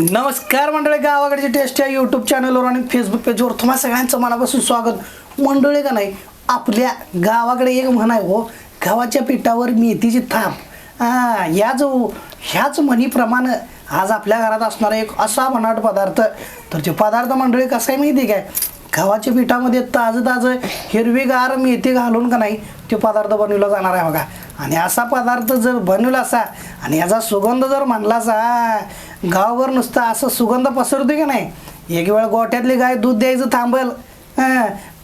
नमस्कार मंडळी गावाकडची टेस्ट या यूट्यूब चॅनलवर आणि फेसबुक पेजवर तुम्हा सगळ्यांचं मनापासून स्वागत. मंडळी का नाही आपल्या गावाकडे एक म्हण आहे हो गव्हाच्या पिठावर मेथीची थांब हा याच ह्याच म्हणीप्रमाणे आज आपल्या घरात असणारा एक असा बनाट पदार्थ. तर ते पदार्थ मंडळी कसं आहे माहिती आहे काय? गव्हाच्या पिठामध्ये ताजं ताजं हिरवीगार मेथी घालून का नाही तो पदार्थ बनवला जाणार आहे बघा. आणि असा पदार्थ जर बनवला असा आणि याचा सुगंध जर म्हणला असा गावभर नुसतं असं सुगंध पसरतो की नाही? एक वेळ गोठ्यातली गाय दूध द्यायचं थांबल.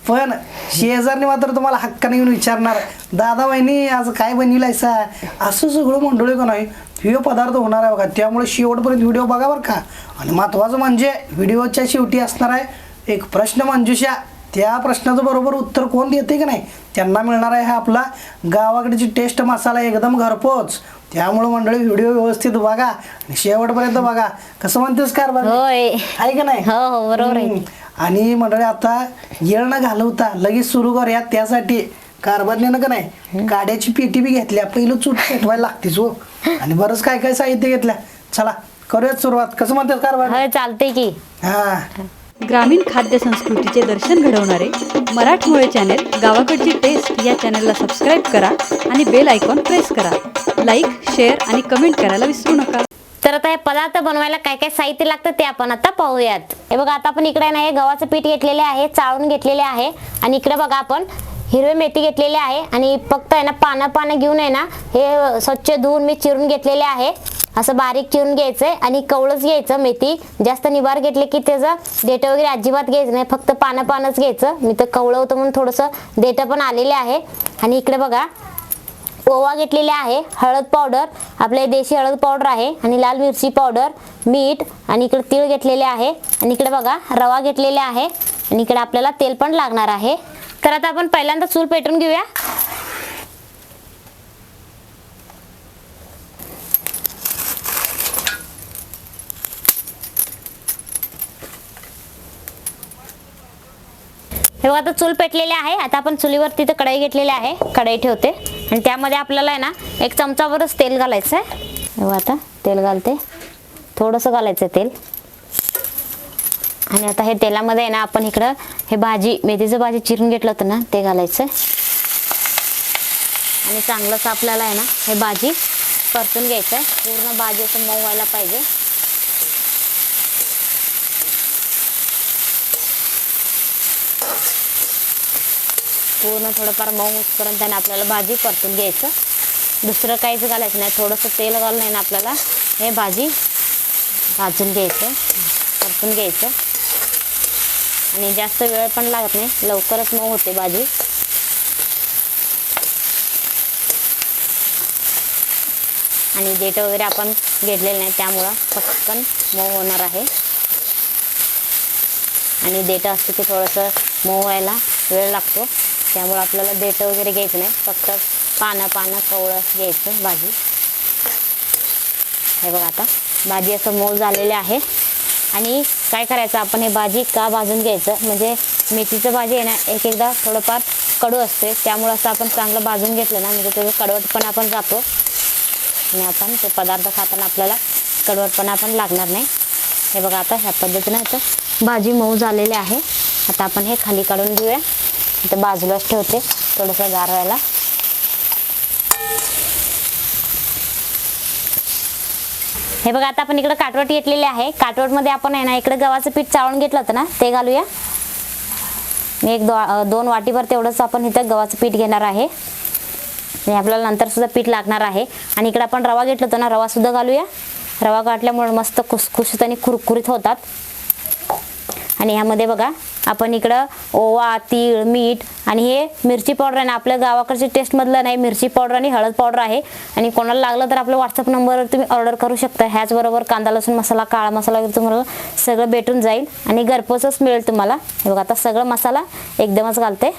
पण शेजारने मात्र तुम्हाला हक्काने येऊन विचारणार दादा बहिणी आज काय बनविलायसा? असं सगळं मंडळी का नाही? हे पदार्थ होणार आहे बघा. त्यामुळे शेवटपर्यंत व्हिडिओ बघा बरं का. आणि महत्त्वाचं म्हणजे व्हिडिओच्या शेवटी असणार आहे एक प्रश्न मंजुषा. त्या प्रश्नाचं बरोबर उत्तर कोण देते की नाही? त्यांना मिळणार आहे हा आपला गावाकडची टेस्ट मसाला एकदम घरपोच. त्यामुळे मंडळी व्हिडिओ व्यवस्थित बघा आणि शेवटपर्यंत बघा. कसं म्हणतेस कार होय. आहे का नाही? हो हो बरोबर आहे. आणि मंडळी आता येळ न घालवता लगेच सुरू करूया त्यासाठी. कारभारण्यानं का नाही? काड्याची पेटी बी घेतल्या. पहिलं चूट पेटवायला लागतेच हो. आणि बरंच काय काय साहित्य घेतल्या. चला करूयात सुरुवात. कसं म्हणतात कारभार? होय चालतंय की. हा. ग्रामीण खाद्य संस्कृतीचे दर्शन घडवणारे मराठमोळे चॅनेल गावाकडची टेस्ट या चॅनेलला सबस्क्राईब करा आणि बेल आयकॉन प्रेस करा. लाईक शेअर आणि कमेंट करायला विसरू नका. तर आता हे पदार्थ बनवायला काय काय साहित्य लागतं ते आपण आता पाहूयात. हे बघा आता आपण इकडे नाही गव्हाचं पीठ घेतलेले आहे चाळून घेतलेले आहे. आणि इकडे बघा आपण हिरवे मेथी घेतलेले आहे. आणि फक्त आहे ना पानं पानं घेऊन आहे ना हे स्वच्छ धुवून मी चिरून घेतलेले आहे. असं बारीक चिरून घ्यायचंय आणि कवळच घ्यायचं मेथी. जास्त निवार घेतले की त्याचं देठं वगैरे अजिबात घ्यायचं नाही. फक्त पानं पानच घ्यायचं. मी तर कवळं होतं म्हणून थोडंसं देठं पण आलेले आहे. आणि इकडे बघा ओवा घेतलेले आहे हळद पावडर. आपले देशी हळद पावडर आहे आणि लाल मिरची पावडर मीठ आणि इकडे तीळ घेतलेले आहे. आणि इकडे बघा रवा घेतलेले आहे. आणि इकडे आपल्याला तेल पण लागणार आहे. तर आता आपण पहिल्यांदा चूल पेटून घेऊया. हे बघा आता चूल पेटलेली आहे. आता आपण चुलीवर तिथं कढई घेतलेली आहे. कढई ठेवते. आणि त्यामध्ये आपल्याला आहे ना एक चमचावरच तेल घालायचं आहे हे आता तेल घालते. थोडंसं घालायचं आहे तेल. आणि आता हे तेलामध्ये आहे ना आपण इकडं हे भाजी मेथीचं भाजी चिरून घेतलं होतं ना ते घालायचं आणि चांगलंच आपल्याला आहे ना हे भाजी परतून घ्यायचं आहे पूर्ण भाजी असं मऊ व्हायला पाहिजे. पूर्ण थोडंफार मऊ होईपर्यंत त्याने आपल्याला भाजी परतून घ्यायचं. दुसरं काहीच घालायचं नाही. थोडंसं तेल घालून आहे ना आपल्याला हे भाजी भाजून घ्यायचं परतून घ्यायचं. आणि जास्त वेळ पण लागत नाही. लवकरच मऊ होते भाजी. आणि देठ वगैरे आपण घेतलेलं नाही त्यामुळं पटकन मऊ होणार आहे. आणि देठं असते की थोडंसं मऊ व्हायला वेळ लागतो. त्यामुळे आपल्याला देठं वगैरे घ्यायचं नाही. फक्त पानं पानं कवळं घ्यायचं भाजी. हे बघा आता. भाजी असं मऊ झालेले आहे. आणि काय करायचं आपण हे भाजी का भाजून घ्यायचं? म्हणजे मेथीचं भाजी आहे ना एक एकदा थोडंफार कडू असते त्यामुळं असं आपण चांगलं भाजून घेतलं ना म्हणजे त्याचं कडवटपणा आपण जातो. आणि आपण ते पदार्थ खाताना आपल्याला कडवटपणा पण लागणार नाही. हे बघा आता ह्या पद्धतीनं आता भाजी मऊ झालेली आहे. आता आपण हे खाली काढून घेऊया. ते बाजूलाच ठेवते थोडंसं गार व्हायला हे बघा आता आपण इकडे काटवट घेतलेले आहे. काटवटमध्ये आपण आहे ना इकडे गव्हाचं पीठ चाळून घेतलं होतं ना ते घालूया. मी एक दो दोन वाटीभर तेवढंच आपण इथं गव्हाचं पीठ घेणार आहे. आणि आपल्याला नंतर सुद्धा पीठ लागणार आहे. आणि इकडे आपण रवा घेतला होता ना रवा सुद्धा घालूया. रवा घातल्यामुळे मस्त खुसखुशीत आणि कुरकुरीत होतात. आणि ह्यामध्ये बघा आपण इकडं ओवा तीळ मीठ आणि हे मिरची पावडर आहे ना आपल्या गावाकडच्या टेस्टमधलं नाही मिरची पावडर आणि हळद पावडर आहे. आणि कोणाला लागलं तर आपल्या व्हॉट्सअप नंबरवर तुम्ही ऑर्डर करू शकता. ह्याचबरोबर कांदा लसूण मसाला काळा मसाला वगैरे तुम्हाला सगळं भेटून जाईल आणि घरपोचच मिळेल तुम्हाला. हे बघा आता सगळं मसाला एकदमच घालते.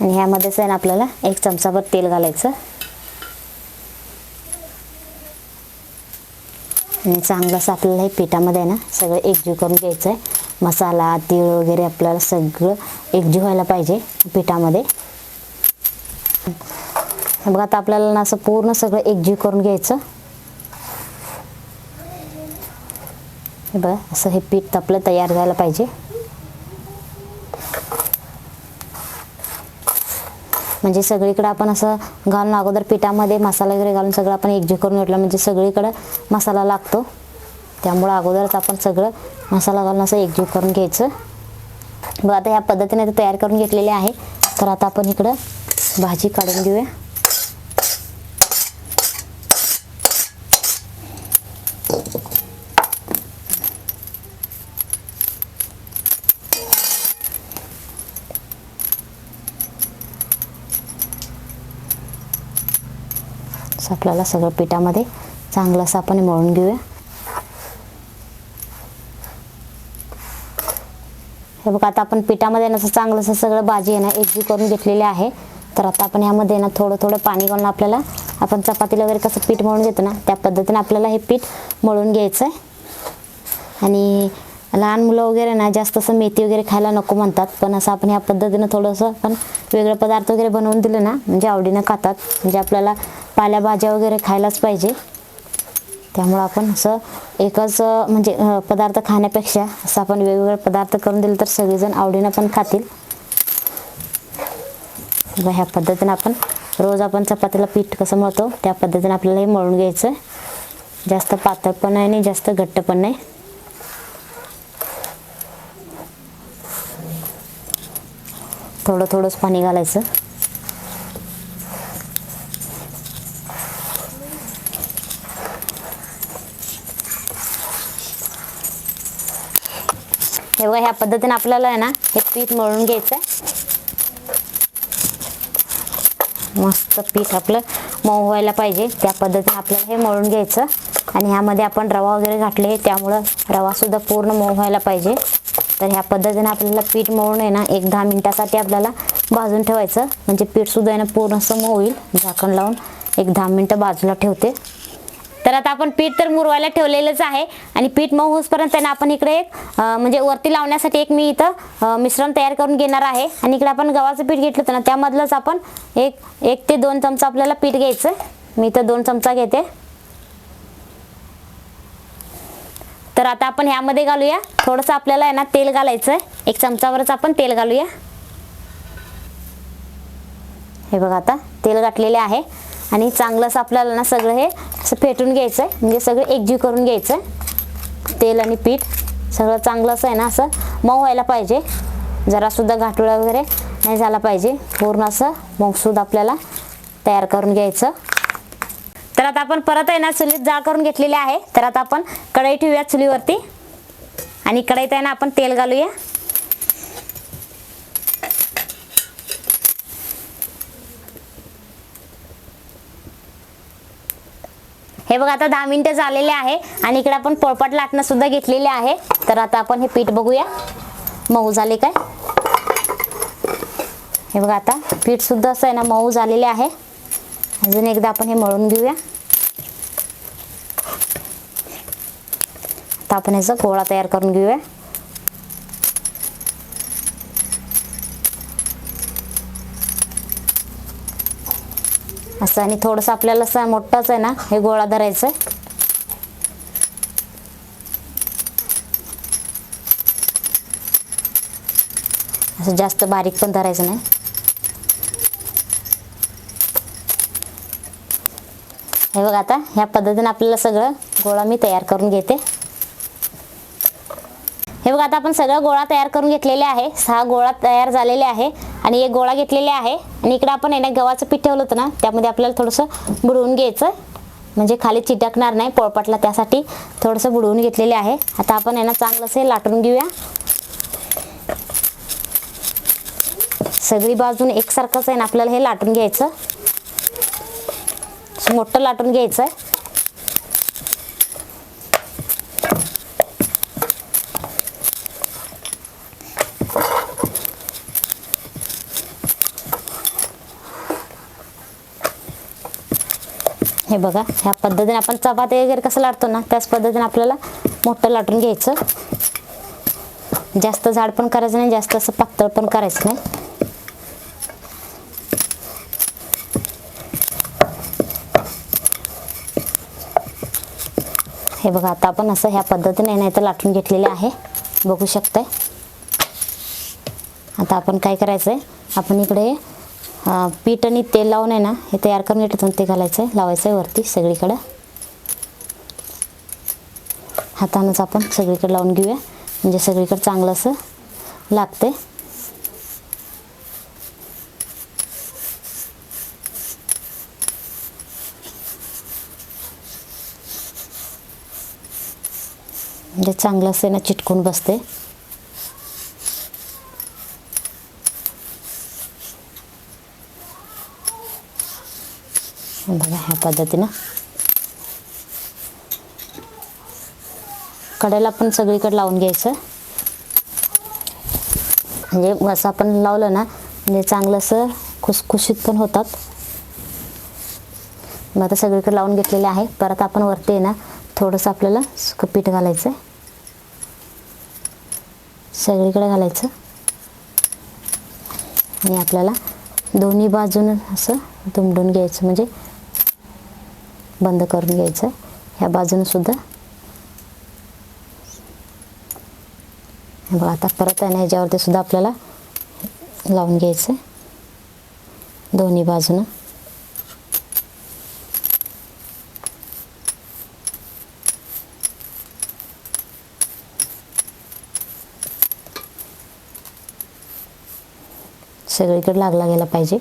आणि ह्यामध्येच आहे ना आपल्याला एक चमचाभर तेल घालायचं. आणि चांगलं असं आपल्याला हे पिठामध्ये आहे ना सगळं एकजीव करून घ्यायचं आहे मसाला तीळ वगैरे आपल्याला सगळं एकजीव व्हायला पाहिजे पिठामध्ये. बघा आता आपल्याला ना असं पूर्ण सगळं एकजीव करून घ्यायचं. बघा असं हे पीठ आपलं तयार झालं पाहिजे. म्हणजे सगळीकडे आपण असं घालून अगोदर पिठामध्ये मसाला वगैरे घालून सगळं आपण एकजीव करून घेतलं. म्हणजे सगळीकडं मसाला लागतो. त्यामुळं अगोदरच आपण सगळं मसाला घालून असं एकजीव करून घ्यायचं. बघ आता ह्या पद्धतीने तयार करून घेतलेले आहे. तर आता आपण इकडं भाजी काढून घेऊया. असं आपल्याला सगळं पिठामध्ये. चांगलं असं आपण मळून घेऊया. हे बघा आता आपण पिठामध्ये ना असं चांगलं असं सगळं भाजी आहे ना एकजीव करून घेतलेली आहे. तर आता आपण ह्यामध्ये ना थोडं थोडं पाणी घालून आपल्याला आपण चपातीला वगैरे कसं पीठ मळून घेतो ना त्या पद्धतीने आपल्याला हे पीठ मळून घ्यायचं आहे आणि लहान मुलं वगैरे ना जास्त असं मेथी वगैरे खायला नको म्हणतात पण असं आपण ह्या पद्धतीनं थोडंसं आपण वेगळं पदार्थ वगैरे बनवून दिलं ना म्हणजे आवडीनं खातात. म्हणजे आपल्याला पालेभाज्या वगैरे खायलाच पाहिजे. त्यामुळं आपण असं एकच म्हणजे पदार्थ खाण्यापेक्षा असं आपण वेगवेगळे पदार्थ करून दिले तर सगळेजण आवडीनं पण खातील. बघा, ह्या पद्धतीनं आपण रोज आपण चपातीला पीठ कसं मळतो त्या पद्धतीने आपल्याला हे मळून घ्यायचं. जास्त पातळ पण नाही आणि जास्त घट्ट पण नाही. थोडं थोडंच पाणी घालायचं. बघा ह्या पद्धतीने आपल्याला आहे ना हे पीठ मळून घ्यायचं आहे मस्त पीठ आपलं मऊ व्हायला पाहिजे. त्या पद्धतीने आपल्याला हे मळून घ्यायचं. आणि ह्यामध्ये आपण रवा वगैरे घातले त्यामुळं रवासुद्धा पूर्ण मऊ व्हायला पाहिजे. तर ह्या पद्धतीने आपल्याला पीठ मळून आहे ना एक दहा मिनटासाठी आपल्याला भाजून ठेवायचं. म्हणजे पीठसुद्धा आहे ना पूर्ण असं मऊ होईल. झाकण लावून एक दहा मिनटं बाजूला ठेवते. तर आता आपण पीठ तर मुरवायला ठेवलेलंच आहे. आणि पीठ मऊ होसपर्यंत त्यांना आपण इकडे एक म्हणजे वरती लावण्यासाठी एक मी इथं मिश्रण तयार करून घेणार आहे. आणि इकडे आपण गव्हाचं पीठ घेतलं होतं ना त्यामधलंच आपण एक एक ते दोन चमचा आपल्याला पीठ घ्यायचं मी इथं दोन चमचा घेते. तर आता आपण ह्यामध्ये घालूया. थोडंसं आपल्याला आहे ना तेल घालायचं आहे. एक चमचावरच आपण तेल घालूया. हे बघा आता तेल घातलेले आहे. आणि चांगलंच आपल्याला ना सगळं हे फेटून घ्यायचं आहे म्हणजे सगळं एकजीव करून घ्यायचं आहे तेल आणि पीठ. सगळं चांगलं असं आहे ना असं. मऊ व्हायला पाहिजे. जरासुद्धा घाटोळा वगैरे नाही झाला पाहिजे. पूर्ण असं मऊसूद आपल्याला तयार करून घ्यायचं. तर आता आपण परत आहे ना चुलीत जाळ करून घेतलेली आहे. तर आता आपण कढई ठेवूया चुलीवरती. आणि कढईत आहे ना आपण तेल घालूया. हे बघा आता दहा मिनिटं झालेले आहे आणि इकडे आपण पोळपाट लाटणं सुद्धा घेतलेले आहे. तर आता आपण हे पीठ बघूया. मऊ झाले काय? हे बघा आता पीठ सुद्धा असं आहे ना मऊ झालेले आहे. अजून एकदा आपण हे मळून घेऊया. आता आपण ह्याचा गोळा तयार करून घेऊया. असं आणि थोडंसं आपल्याला असं मोठाच आहे ना हे गोळा धरायचं असं जास्त बारीक पण धरायचं नाही. हे बघा आता ह्या पद्धतीने आपल्याला सगळं गोळा मी तयार करून घेते. बघा आता आपण सगळं गोळा तयार करून घेतलेले आहे. सहा गोळा तयार झालेले आहे आणि एक गोळा घेतलेले आहे. आणि इकडं आपण आहे ना गव्हाचं पीठ ठेवलं होतं ना त्यामध्ये आपल्याला थोडंसं बुडवून घ्यायचं. म्हणजे खाली चिटकणार नाही पोळपाटला त्यासाठी थोडंसं बुडवून घेतलेले आहे. आता आपण यांना चांगलंसं हे लाटून घेऊया. सगळी बाजून एकसारखंच आहे ना आपल्याला हे लाटून घ्यायचं. मोठं लाटून घ्यायचं आहे. हे बघा ह्या पद्धतीने आपण चपाती वगैरे कसं लाटतो ना त्याच पद्धतीने आपल्याला मोठं लाटून घ्यायचं. जास्त झाड पण करायचं नाही जास्त असं पातळ पण करायचं नाही. हे बघा आता आपण असं ह्या पद्धतीने नाही तर लाटून घेतलेले आहे. बघू शकताय. आता आपण काय करायचंय आपण इकडे पीठ आणि तेल लावून आहे ना हे तयार करून घेतो ते घालायचं आहे लावायचं आहे वरती सगळीकडं. हातानंच आपण सगळीकडे लावून घेऊया. म्हणजे सगळीकडे चांगलं असं लागते म्हणजे चांगलं असं ना चिटकून बसते बघा ह्या पद्धतीनं. कडेला पण सगळीकडे लावून घ्यायचं. म्हणजे असं आपण लावलं ना म्हणजे चांगलं असं खुसखुशीत पण होतात. मग आता सगळीकडे लावून घेतलेले आहे. परत आपण वरती आहे ना थोडंसं आपल्याला सुकं पीठ घालायचं. आहे सगळीकडे घालायचं. आणि आपल्याला दोन्ही बाजूनं असं दुमडून घ्यायचं. म्हणजे बंद करून घ्यायचं. ह्या बाजूनं सुद्धा. बघा आता परत आणि ह्याच्यावरती सुद्धा आपल्याला लावून घ्यायचं. दोन्ही बाजूनं. सगळीकडे लागला गेला पाहिजे.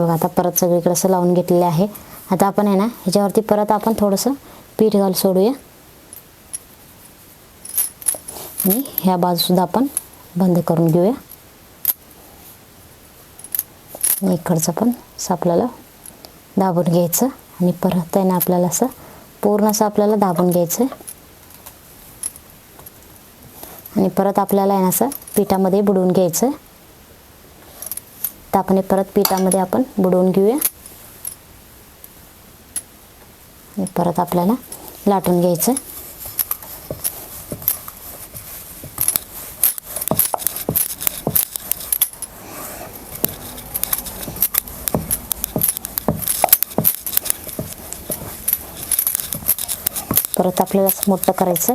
हे बघा आता परत सगळीकडे असं लावून घेतलेले आहे. आता आपण आहे ना ह्याच्यावरती परत आपण थोडंसं पीठ घाल सोडूया. आणि ह्या बाजूसुद्धा आपण बंद करून घेऊया. इकडचं पण असं आपल्याला दाबून घ्यायचं. आणि परत आहे ना आपल्याला असं पूर्ण असं आपल्याला दाबून घ्यायचं आणि परत आपल्याला आहे ना असं पिठामध्ये बुडवून घ्यायचं तर आपण हे परत पिठामध्ये आपण बुडवून घेऊया. आणि परत आपल्याला लाटून घ्यायचं परत आपल्याला मोठं करायचं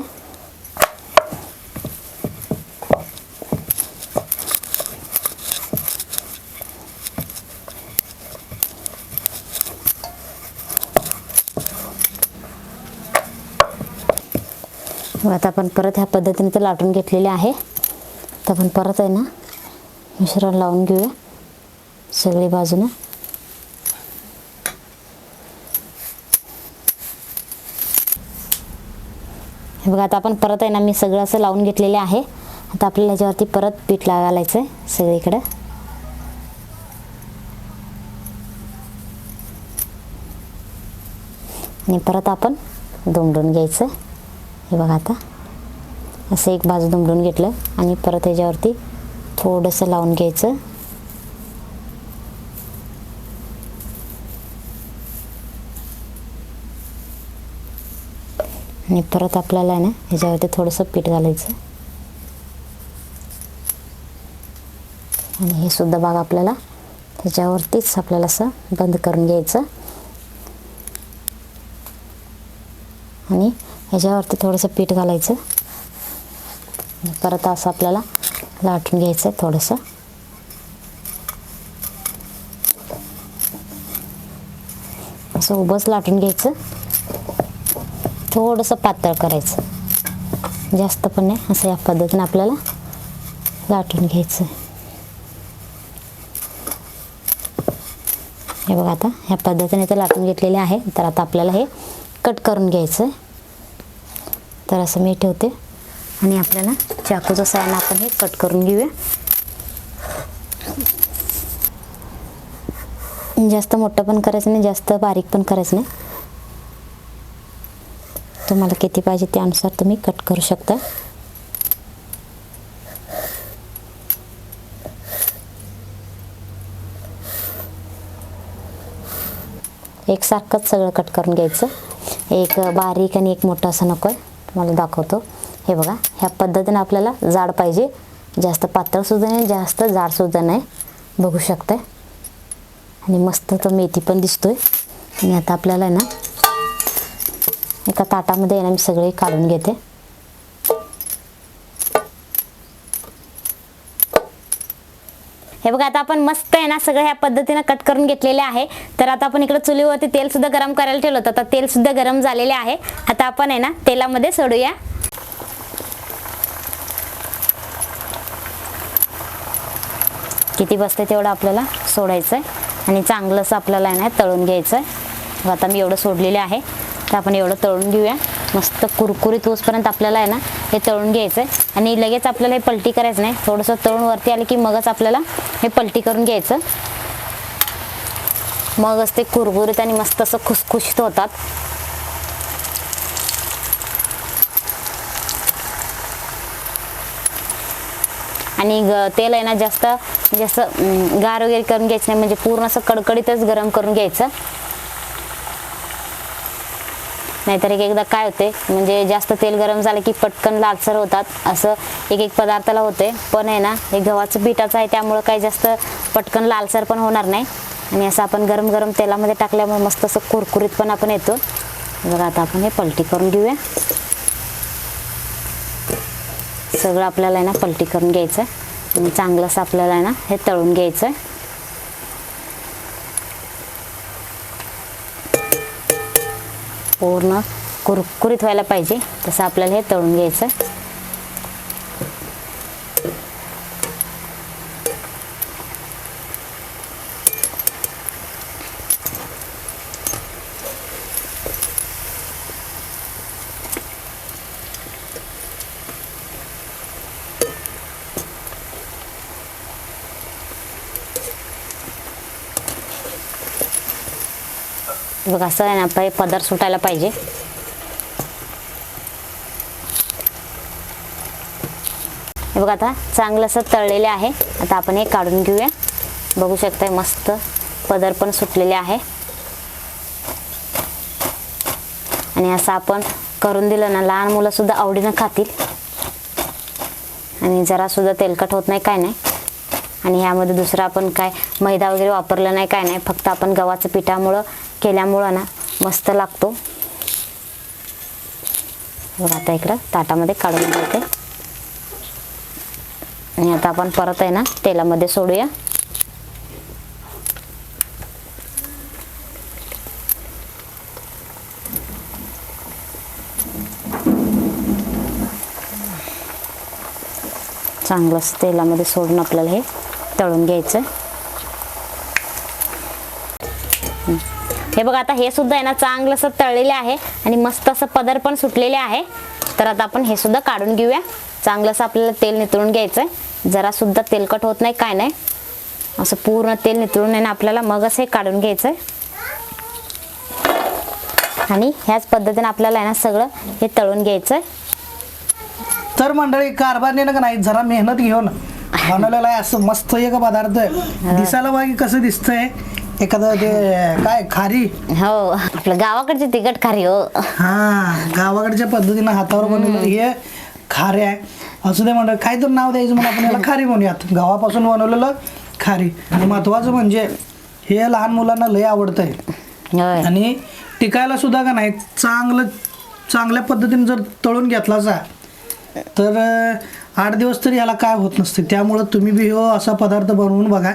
आता आपण परत ह्या पद्धतीने ते लाटून घेतलेले आहे. तर आपण परत आहे ना मिश्रण लावून घेऊया सगळी बाजूनं. हे बघा आता आपण परत आहे ना मी सगळं असं लावून घेतलेले आहे. आता आपल्याला ह्याच्यावरती परत पीठ लागायचं आहे सगळीकडं. आणि परत आपण दुमडून घ्यायचं. हे बघा आता. असं एक बाजू दुमडून घेतलं आणि परत ह्याच्यावरती थोडंसं लावून घ्यायचं. आणि परत आपल्याला आहे ना ह्याच्यावरती थोडंसं पीठ घालायचं. आणि हे सुद्धा भाग आपल्याला त्याच्यावरतीच आपल्याला असं बंद करून घ्यायचं. आणि ह्याच्यावरती थोडंसं पीठ घालायचं. परत असं आपल्याला लाटून घ्यायचं आहे थोडंसं. असं उभंच लाटून घ्यायचं. थोडंसं पातळ करायचं. जास्त पण नाही असं या पद्धतीने आपल्याला लाटून घ्यायचं हे बघा आता ह्या पद्धतीने ते लाटून घेतलेले आहे. तर आता आपल्याला हे कट करून घ्यायचं आहे तर असं मी ठेवते. आणि आपल्याला चाकूचं सायन आपण हे कट करून घेऊया. जास्त मोठं पण करायचं नाही जास्त बारीक पण करायचं नाही. तुम्हाला किती पाहिजे त्यानुसार तुम्ही कट करू शकता. एकसारखंच सगळं कट करून घ्यायचं. एक बारीक आणि एक मोठं असं नको आहे तुम्हाला दाखवतो. हे बघा ह्या पद्धतीने आपल्याला जाड पाहिजे. जास्त पातळसुद्धा नाही जास्त जाडसुद्धा नाही बघू शकताय. आणि मस्त तो मेथी पण दिसतोय. आणि आता आपल्याला आहे ना एका ताटामध्ये आहे ना मी सगळे काढून घेते. हे बघा आता आपण मस्त आहे ना सगळं ह्या पद्धतीनं कट करून घेतलेले आहे. तर आता आपण इकडे चुलीवरती तेल सुद्धा गरम करायला ठेवलं होतं. आता तेल सुद्धा गरम झालेले आहे. आता आपण आहे ना तेलामध्ये सोडूया. किती बसते तेवढं आपल्याला सोडायचं आहे आणि चांगलंसं आपल्याला आहे ना तळून घ्यायचं आहे आता मी एवढं सोडलेलं आहे. तर आपण एवढं तळून घेऊया. मस्त कुरकुरीत होसपर्यंत आपल्याला आहे ना हे तळून घ्यायचं आहे आणि लगेच आपल्याला हे पलटी करायचं नाही. थोडंसं तळून वरती आलं की मगच आपल्याला हे पलटी करून घ्यायचं. मगच ते कुरकुरीत आणि मस्त असं खुसखुशीत होतात. आणि ग तेल आहे ना जास्त म्हणजे जास्त गार वगैरे करून घ्यायचं नाही. म्हणजे पूर्ण असं कडकडीतच गरम करून घ्यायचं. नाहीतर एक एकदा काय होते म्हणजे जास्त तेल गरम झालं की पटकन लालसर होतात असं एक एक पदार्थाला होते. पण आहे ना हे गव्हाचं पिठाचं आहे त्यामुळं काही जास्त पटकन लालसर पण होणार नाही. आणि असं आपण गरम गरम तेलामध्ये टाकल्यामुळे मस्त असं कुरकुरीत पण आपण येतो. बघा आता आपण हे पलटी करून घेऊया. सगळं आपल्याला आहे ना पलटी करून घ्यायचं आणि चांगलंसं आपल्याला आहे ना हे तळून घ्यायचं पूर्ण कुरकुरीत व्हायला पाहिजे तसं आपल्याला हे तळून घ्यायचं. बघ असं आहे ना पाय पदर सुटायला पाहिजे. हे आता चांगलं असं तळलेले आहे. आता आपण हे काढून घेऊया. बघू शकताय मस्त पदर पण सुटलेले आहे. आणि असं आपण करून दिलं ना लहान मुलं सुद्धा आवडीनं खातील. आणि जरा सुद्धा तेलकट होत नाही काय नाही. आणि ह्यामध्ये दुसरं आपण काय मैदा वगैरे वापरलं नाही काय नाही. फक्त आपण गव्हाचं पिठामुळं केल्यामुळं ना मस्त लागतो. बघा आता इकडं ताटामध्ये काढून घेते आणि आता आपण परत आहे ना तेलामध्ये सोडूया. चांगलंच तेलामध्ये सोडून आपल्याला हे तळून घ्यायचं हे बघा आता हे सुद्धा आहे ना चांगलं असं तळलेले आहे आणि मस्त असं पदर पण सुटलेले आहे. तर आता आपण हे सुद्धा काढून घेऊया. चांगलं असं आपल्याला तेल नितळून घ्यायचं आहे जरा सुद्धा तेलकट होत नाही काय नाही. असं पूर्ण तेल नितळून आहे ना आपल्याला मगच हे काढून घ्यायचं आहे आणि ह्याच पद्धतीने आपल्याला आहे ना सगळं हे तळून घ्यायचं आहे तर मंडळी कारभारने का नाही? जरा मेहनत घेऊन बनवलेला आहे. असं मस्त एक पदार्थ दिसायला बाकी कसं दिसतंय. एखादं ते काय खारी? हो. आपलं गावाकडची तिखट खारी हो. हा गावाकडच्या पद्धतीनं हातावर बनवलेलं हे खारे आहे. असं ते म्हणतात काय तर नाव द्यायचं म्हणून आपण याला खारी म्हणूयात गावापासून बनवलेलं खारी. आणि महत्वाचं म्हणजे हे लहान मुलांना लय आवडतंय. होय. आणि टिकायला सुद्धा का नाही चांगलं चांगल्या पद्धतीने जर तळून घेतला जा तर अं, आठ दिवस तरी याला काय होत नसते. त्यामुळं तुम्ही बी हो असा पदार्थ बनवून बघा.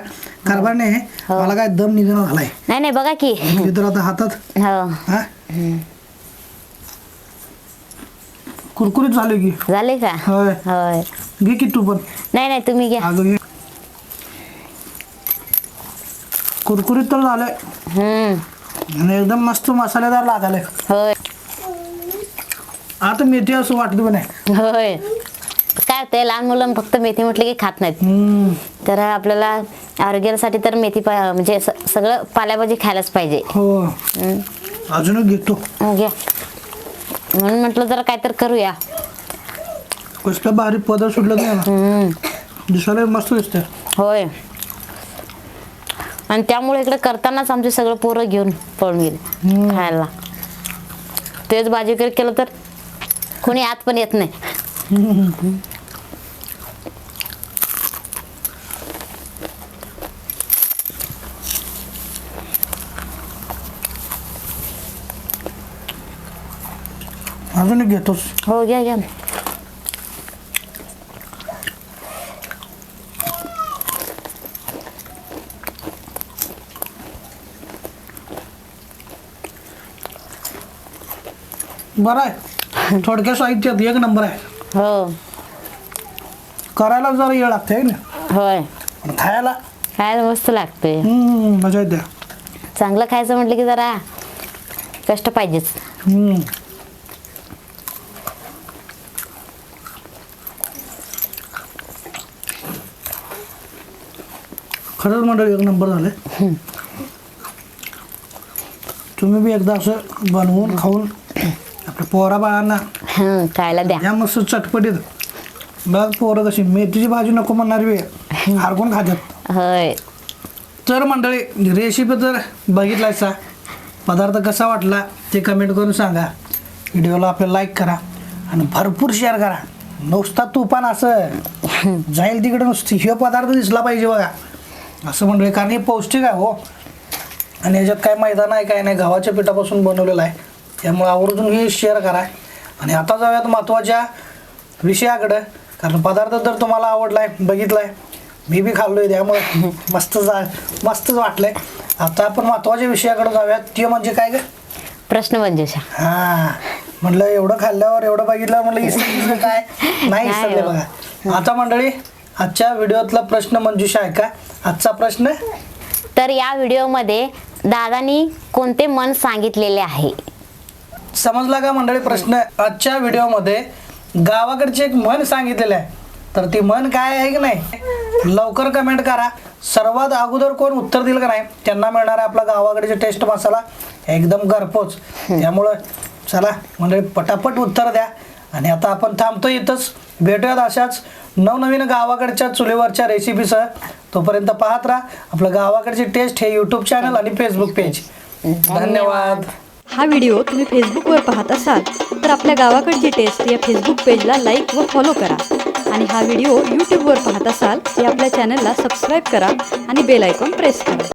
कारभारने मला काय दम निघणं झालाय नाही नाही बघा की. मी तर आता हातात. हो. हा? कुरकुरीत झाले की. झाले का? होय. होय. घे की तू पण. नाही नाही तुम्ही घ्या. अगं घे. कुरकुरीत तर झालंय. हम्म. आणि एकदम मस्त मसालेदार लागायला होय. आता मेथी असं वाटत पण नाही. होय. काय होतंय लहान मुलं फक्त मेथी म्हटलं की खात नाहीत. तर आपल्याला आरोग्यासाठी तर मेथी पा- म्हणजे स- सगळं पालेभाजी खायलाच पाहिजे. हो. अजूनच घेतो. हो, घ्या. म्हणून म्हटलं जरा काय तर करूया. कसलं भारी पदर सुटलं नाही ना हम्म. दिसायला मस्त दिसतंय. होय. आणि त्यामुळे इकडे करतानाच आमचे सगळं पोरं घेऊन पळून गेले खायला. तेच भाजी वगैरे केलं तर कोणी आत पण येत नाही. अजून एक घेतोस हो घ्या घ्या बरं आहे. थोडक्या साहित्यात एक नंबर आहे. हो. करायला जरा वेळ लागते है ना? होय. पण खायला? खायला मस्त लागते हम्म, मजा येते. चांगलं खायचं म्हटलं की जरा कष्ट पाहिजेच. हम्म. खरंच मंडळी एक नंबर झाले तुम्ही बी एकदा असं बनवून खाऊन आपल्या पोरा बाळांना हं, खायला द्या. या मस्त चटपटीत. बघ पोरं कशी मेथीची भाजी नको म्हणणारी बी हारकून खात्यात. होय. तर मंडळी रेसिपी जर बघितलायचा पदार्थ कसा वाटला ते कमेंट करून सांगा. व्हिडिओला आपल्याला लाईक करा आणि भरपूर शेअर करा. नुसता तुफान असं. जाईल तिकडे नुसती. हे पदार्थ दिसला पाहिजे बघा. असं मंडळी कारण हे पौष्टिक आहे हो. आणि याच्यात काय मैदान आहे काय नाही गव्हाच्या पिठापासून बनवलेलं आहे. त्यामुळे आवर्जून हे शेअर करा. आणि आता जाऊयात महत्त्वाच्या विषयाकडं. कारण पदार्थ तर तुम्हाला आवडलाय बघितलाय. मी बी खाल्लोय त्यामुळे मस्त जा मस्तच वाटलंय. आता आपण महत्त्वाच्या विषयाकडे जाऊयात. ते म्हणजे काय ग? प्रश्न मंजुषा हा. म्हटलं एवढं खाल्ल्यावर एवढं बघितलं म्हटलं इसरलं काय? नाही नाही इसरले हो. बघा. आता मंडळी आजच्या व्हिडिओतला प्रश्न मंजुषा आहे का? आजचा प्रश्न तर या व्हिडिओमध्ये दादानी कोणते मन सांगितलेले आहे? समजला का मंडळी प्रश्न? आजच्या व्हिडिओमध्ये गावाकडचे एक मन सांगितलेलं आहे. तर ती मन काय आहे की नाही? लवकर कमेंट करा. सर्वात अगोदर कोण उत्तर दिलं का नाही? त्यांना मिळणार आहे आपला गावाकडचे टेस्ट मसाला. एकदम घरपोच. त्यामुळं चला मंडळी पटापट उत्तर द्या. आणि आता आपण थांबतो इथंच. भेटूयात अशाच नवनवीन गावाकडच्या चुलीवरच्या रेसिपीसह तोपर्यंत पाहत राहा. आपलं गावाकडची टेस्ट हे यूट्यूब चॅनल आणि फेसबुक पेज धन्यवाद. हा व्हिडिओ तुम्ही फेसबुकवर पाहत असाल तर आपल्या गावाकडची टेस्ट या फेसबुक पेजला लाईक व फॉलो करा. आणि हा व्हिडिओ यूट्यूबवर पाहत असाल तर आपल्या चॅनलला सबस्क्राईब करा आणि बेल आयकॉन प्रेस करा.